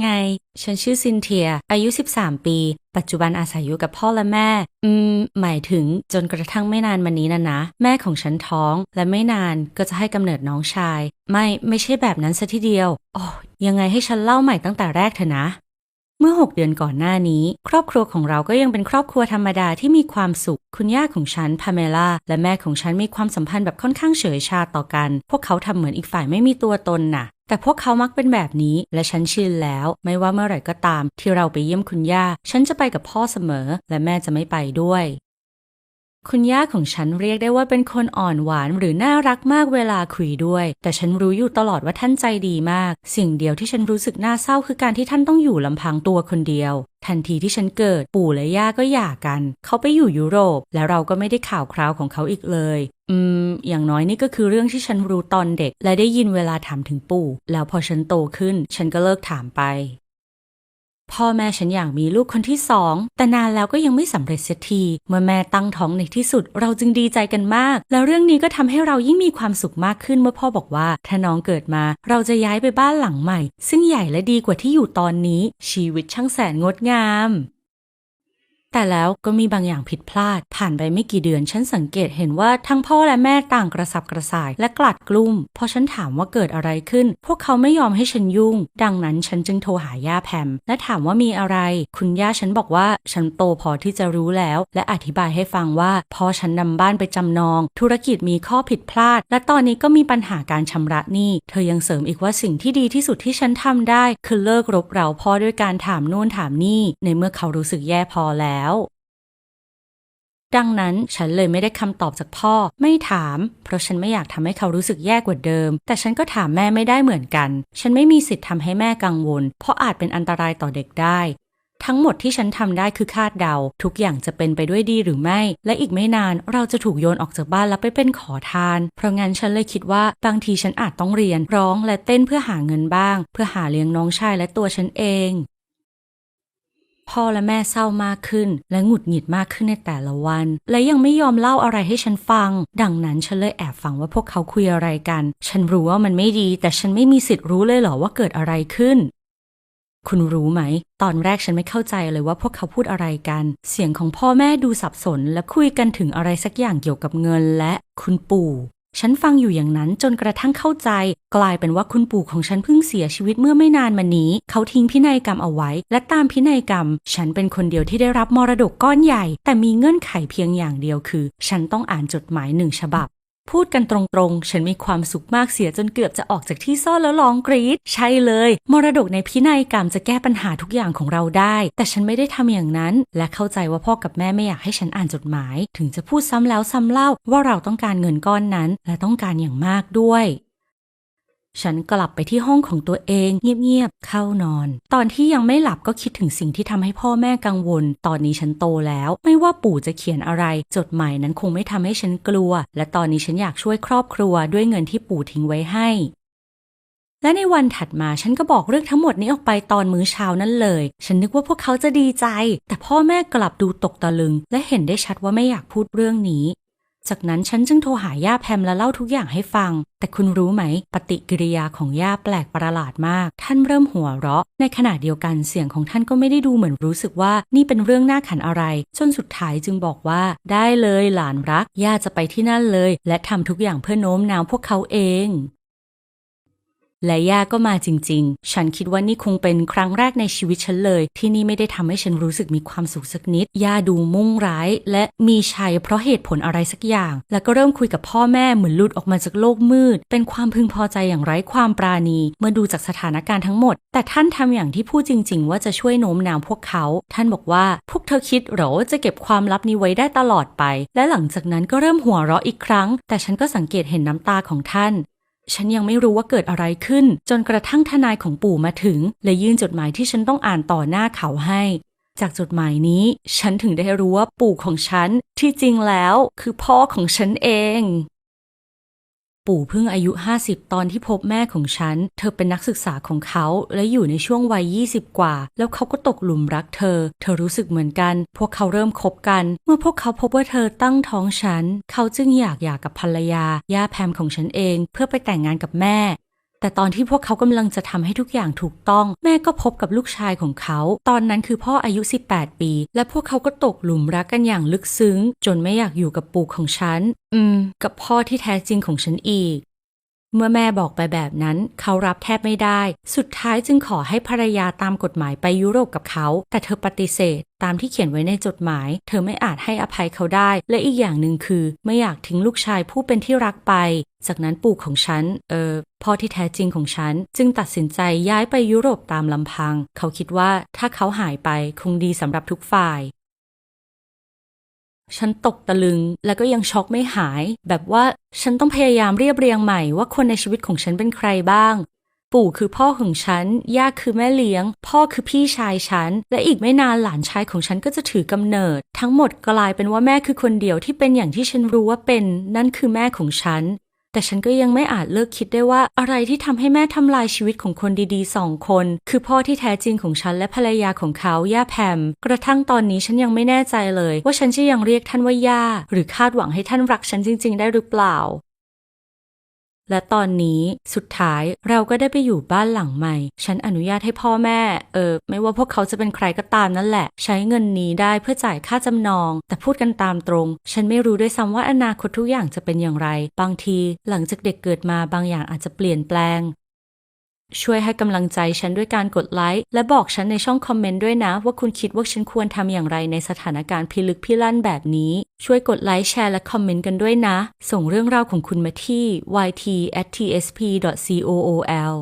ไง ฉันชื่อซินเทีย อายุ 13 ปี ปัจจุบันอาศัยอยู่กับพ่อและแม่ อืม หมายถึงจนกระทั่งไม่นานมานี้นะนะ แม่ของฉันท้อง และไม่นานก็จะให้กำเนิดน้องชาย ไม่ ไม่ใช่แบบนั้นซะทีเดียว โอ้ยังไงให้ฉันเล่าใหม่ตั้งแต่แรกเถอะนะ เมื่อ 6 เดือนก่อนหน้านี้ ครอบครัวของเราก็ยังเป็นครอบครัวธรรมดาที่มีความสุข คุณย่าของฉัน พาเมล่า และแม่ของฉันมีความสัมพันธ์แบบค่อนข้างเฉยชาต่อกัน พวกเขาทำเหมือนอีกฝ่ายไม่มีตัวตนน่ะ แต่พวกเขามักเป็นแบบนี้ และฉันชินแล้ว ไม่ว่าเมื่อไหร่ก็ตาม ที่เราไปเยี่ยมคุณย่า ฉันจะไปกับพ่อเสมอ และแม่จะไม่ไปด้วย คุณย่าของฉันเรียกได้ว่าเป็นคนอ่อนหวานหรือน่ารักมากเวลาคุยด้วย แต่ฉันรู้อยู่ตลอดว่าท่านใจดีมาก สิ่งเดียวที่ฉันรู้สึกน่าเศร้าคือการที่ท่านต้องอยู่ลำพังตัวคนเดียว ทันทีที่ฉันเกิดปู่และย่าก็หย่ากัน เขาไปอยู่ยุโรป แล้วเราก็ไม่ได้ข่าวคราวของเขาอีกเลย อืม อย่างน้อยนี่ก็คือเรื่องที่ฉันรู้ตอนเด็ก และได้ยินเวลาถามถึงปู่ แล้วพอฉันโตขึ้น ฉันก็เลิกถามไป พ่อแม่ฉันอยากมีลูกคนที่สอง แต่นานแล้วก็ยังไม่สำเร็จเสียที เมื่อแม่ตั้งท้องในที่สุด เราจึงดีใจกันมาก แล้วเรื่องนี้ก็ทำให้เรายิ่งมีความสุขมากขึ้นเมื่อพ่อบอกว่า ถ้าน้องเกิดมา เราจะย้ายไปบ้านหลังใหม่ ซึ่งใหญ่และดีกว่าที่อยู่ตอนนี้ ชีวิตช่างแสนงดงาม แต่แล้วก็มีบางอย่างผิดพลาด ผ่านไปไม่กี่เดือน ฉันสังเกตเห็นว่าทั้งพ่อและแม่ต่างกระสับกระส่ายและกลัดกลุ้มพอฉันถามว่าเกิดอะไรขึ้น พวกเขาไม่ยอมให้ฉันยุ่ง ดังนั้นฉันจึงโทรหาย่าแพม และถามว่ามีอะไร คุณย่าฉันบอกว่าฉันโตพอที่จะรู้แล้ว และอธิบายให้ฟังว่าพ่อฉันนำบ้านไปจำนอง ธุรกิจมีข้อผิดพลาด และตอนนี้ก็มีปัญหาการชำระหนี้เธอยังเสริมอีกว่าสิ่งที่ดีที่สุดที่ฉันทำได้ คือเลิกรบเร้าพ่อด้วยการถามนู่นถามนี่ในเมื่อเขารู้สึกแย่พอแล้วดังนั้นฉันเลยไม่ได้คำตอบจากพ่อ ไม่ถาม เพราะฉันไม่อยากทำให้เขารู้สึกแย่กว่าเดิม แต่ฉันก็ถามแม่ไม่ได้เหมือนกัน ฉันไม่มีสิทธิ์ทำให้แม่กังวล เพราะอาจเป็นอันตรายต่อเด็กได้ทั้งหมดที่ฉันทำได้คือคาดเดา ทุกอย่างจะเป็นไปด้วยดีหรือไม่ และอีกไม่นานเราจะถูกโยนออกจากบ้านแล้วไปเป็นขอทาน เพราะงั้นฉันเลยคิดว่าบางทีฉันอาจต้องเรียนร้องและเต้นเพื่อหาเงินบ้าง เพื่อหาเลี้ยงน้องชายและตัวฉันเอง พ่อและแม่เศร้ามากขึ้น และหงุดหงิดมากขึ้นในแต่ละวัน และยังไม่ยอมเล่าอะไรให้ฉันฟัง ดังนั้นฉันเลยแอบฟังว่าพวกเขาคุยอะไรกัน ฉันรู้ว่ามันไม่ดี แต่ฉันไม่มีสิทธิ์รู้เลยเหรอว่าเกิดอะไรขึ้น คุณรู้ไหม ตอนแรกฉันไม่เข้าใจเลยว่าพวกเขาพูดอะไรกัน เสียงของพ่อแม่ดูสับสน และคุยกันถึงอะไรสักอย่างเกี่ยวกับเงินและคุณปู่ ฉันฟังอยู่อย่างนั้นจนกระทั่งเข้าใจ กลายเป็นว่าคุณปู่ของฉันเพิ่งเสียชีวิตเมื่อไม่นานมานี้ เขาทิ้งพินัยกรรมเอาไว้ และตามพินัยกรรม ฉันเป็นคนเดียวที่ได้รับมรดกก้อนใหญ่ แต่มีเงื่อนไขเพียงอย่างเดียวคือ ฉันต้องอ่านจดหมายหนึ่งฉบับ พูดกันตรงๆ ฉันมีความสุขมากเสียจนเกือบจะออกจากที่ซ่อนแล้วร้องกรีด ใช่เลย มรดกในพินัยกรรมจะแก้ปัญหาทุกอย่างของเราได้ แต่ฉันไม่ได้ทำอย่างนั้น และเข้าใจว่าพ่อกับแม่ไม่อยากให้ฉันอ่านจดหมาย ถึงจะพูดซ้ำแล้วซ้ำเล่าว่าเราต้องการเงินก้อนนั้น และต้องการอย่างมากด้วย ฉันกลับไปที่ห้องของตัวเอง เงียบๆ เข้านอน ตอนที่ยังไม่หลับก็คิดถึงสิ่งที่ทำให้พ่อแม่กังวล ตอนนี้ฉันโตแล้ว ไม่ว่าปู่จะเขียนอะไร จดหมายนั้นคงไม่ทำให้ฉันกลัว และตอนนี้ฉันอยากช่วยครอบครัวด้วยเงินที่ปู่ทิ้งไว้ให้และในวันถัดมาฉันก็บอกเรื่องทั้งหมดนี้ออกไปตอนมื้อเช้านั้นเลย ฉันนึกว่าพวกเขาจะดีใจ แต่พ่อแม่กลับดูตกตะลึง และเห็นได้ชัดว่าไม่อยากพูดเรื่องนี้ จากนั้นฉันจึงโทรหาย่าแพมและเล่าทุกอย่างให้ฟัง แต่คุณรู้ไหม ปฏิกิริยาของย่าแปลกประหลาดมาก ท่านเริ่มหัวเราะ ในขณะเดียวกันเสียงของท่านก็ไม่ได้ดูเหมือนรู้สึกว่านี่เป็นเรื่องน่าขันอะไร จนสุดท้ายจึงบอกว่า ได้เลยหลานรัก ย่าจะไปที่นั่นเลย และทำทุกอย่างเพื่อโน้มน้าวพวกเขาเอง และย่าก็มาจริง ๆ ฉันคิดว่านี่คงเป็นครั้งแรกในชีวิตฉันเลย ที่นี่ไม่ได้ทำให้ฉันรู้สึกมีความสุขสักนิด ย่าดูมุ่งร้าย และมีชัยเพราะเหตุผลอะไรสักอย่าง แล้วก็เริ่มคุยกับพ่อแม่เหมือนหลุดออกมาจากโลกมืด เป็นความพึงพอใจอย่างไร้ความปราณี เมื่อดูจากสถานการณ์ทั้งหมด แต่ท่านทำอย่างที่พูดจริง ๆ ว่าจะช่วยโน้มน้าวพวกเขา ท่านบอกว่าพวกเธอคิดหรอจะเก็บความลับนี้ไว้ได้ตลอดไป และหลังจากนั้นก็เริ่มหัวเราะอีกครั้ง แต่ฉันก็สังเกตเห็นน้ำตาของท่าน ฉันยังไม่รู้ว่าเกิดอะไรขึ้น จนกระทั่งทนายของปู่มาถึงและยื่นจดหมายที่ฉันต้องอ่านต่อหน้าเขาให้ จากจดหมายนี้ ฉันถึงได้รู้ว่าปู่ของฉันที่จริงแล้วคือพ่อของฉันเอง ปู่เพิ่งอายุ 50 ตอนที่พบแม่ของฉัน เธอเป็นนักศึกษาของเขา และอยู่ในช่วงวัย 20 กว่า แล้วเขาก็ตกหลุมรักเธอ เธอรู้สึกเหมือนกัน พวกเขาเริ่มคบกัน เมื่อพวกเขาพบว่าเธอตั้งท้องฉัน เขาจึงอยากหย่ากกับภรรยา ย่าแพมของฉันเอง เพื่อไปแต่งงานกับแม่ แต่ตอนที่พวกเขากำลังจะทำให้ทุกอย่างถูกต้อง แม่ก็พบกับลูกชายของเขา ตอนนั้นคือพ่ออายุ 18 ปี และพวกเขาก็ตกหลุมรักกันอย่างลึกซึ้ง จนไม่อยากอยู่กับปู่ของฉัน อืม กับพ่อที่แท้จริงของฉันอีก เมื่อแม่บอกไปแบบนั้น เขารับแทบไม่ได้ สุดท้ายจึงขอให้ภรรยาตามกฎหมายไปยุโรปกับเขา แต่เธอปฏิเสธ ตามที่เขียนไว้ในจดหมาย เธอไม่อาจให้อภัยเขาได้ และอีกอย่างหนึ่งคือ ไม่อยากทิ้งลูกชายผู้เป็นที่รักไป จากนั้นปู่ของฉัน เออพ่อที่แท้จริงของฉัน จึงตัดสินใจย้ายไปยุโรปตามลำพัง เขาคิดว่าถ้าเขาหายไปคงดีสำหรับทุกฝ่าย ฉันตกตะลึง และก็ยังช็อกไม่หาย แบบว่าฉันต้องพยายามเรียบเรียงใหม่ว่าคนในชีวิตของฉันเป็นใครบ้าง ปู่คือพ่อของฉัน ย่าคือแม่เลี้ยง พ่อคือพี่ชายฉัน และอีกไม่นานหลานชายของฉันก็จะถือกำเนิด ทั้งหมดกลายเป็นว่าแม่คือคนเดียวที่เป็นอย่างที่ฉันรู้ว่าเป็น นั่นคือแม่ของฉัน แต่ฉันก็ยังไม่อาจเลิกคิดได้ว่าอะไรที่ทำให้แม่ทำลายชีวิตของคนดีๆสองคน คือพ่อที่แท้จริงของฉันและภรรยาของเขาย่าแพม กระทั่งตอนนี้ฉันยังไม่แน่ใจเลย ว่าฉันจะยังเรียกท่านว่าย่า หรือคาดหวังให้ท่านรักฉันจริง ๆ ได้หรือเปล่า และตอนนี้สุดท้ายเราก็ได้ไปอยู่บ้านหลังใหม่ ฉันอนุญาตให้พ่อแม่ เออ ไม่ว่าพวกเขาจะเป็นใครก็ตามนั่นแหละ ใช้เงินนี้ได้เพื่อจ่ายค่าจำนอง แต่พูดกันตามตรง ฉันไม่รู้ด้วยซ้ำว่าอนาคตทุกอย่างจะเป็นอย่างไร บางทีหลังจากเด็กเกิดมาบางอย่างอาจจะเปลี่ยนแปลง ช่วยให้กำลังใจฉันด้วยการกดไลค์และบอกฉันในช่องคอมเมนต์ด้วยนะ ว่าคุณคิดว่าฉันควรทำอย่างไรในสถานการณ์พิลึกพิลั่นแบบนี้ ช่วยกดไลค์แชร์และคอมเมนต์กันด้วยนะ ส่งเรื่องราวของคุณมาที่ yt@tsp.cool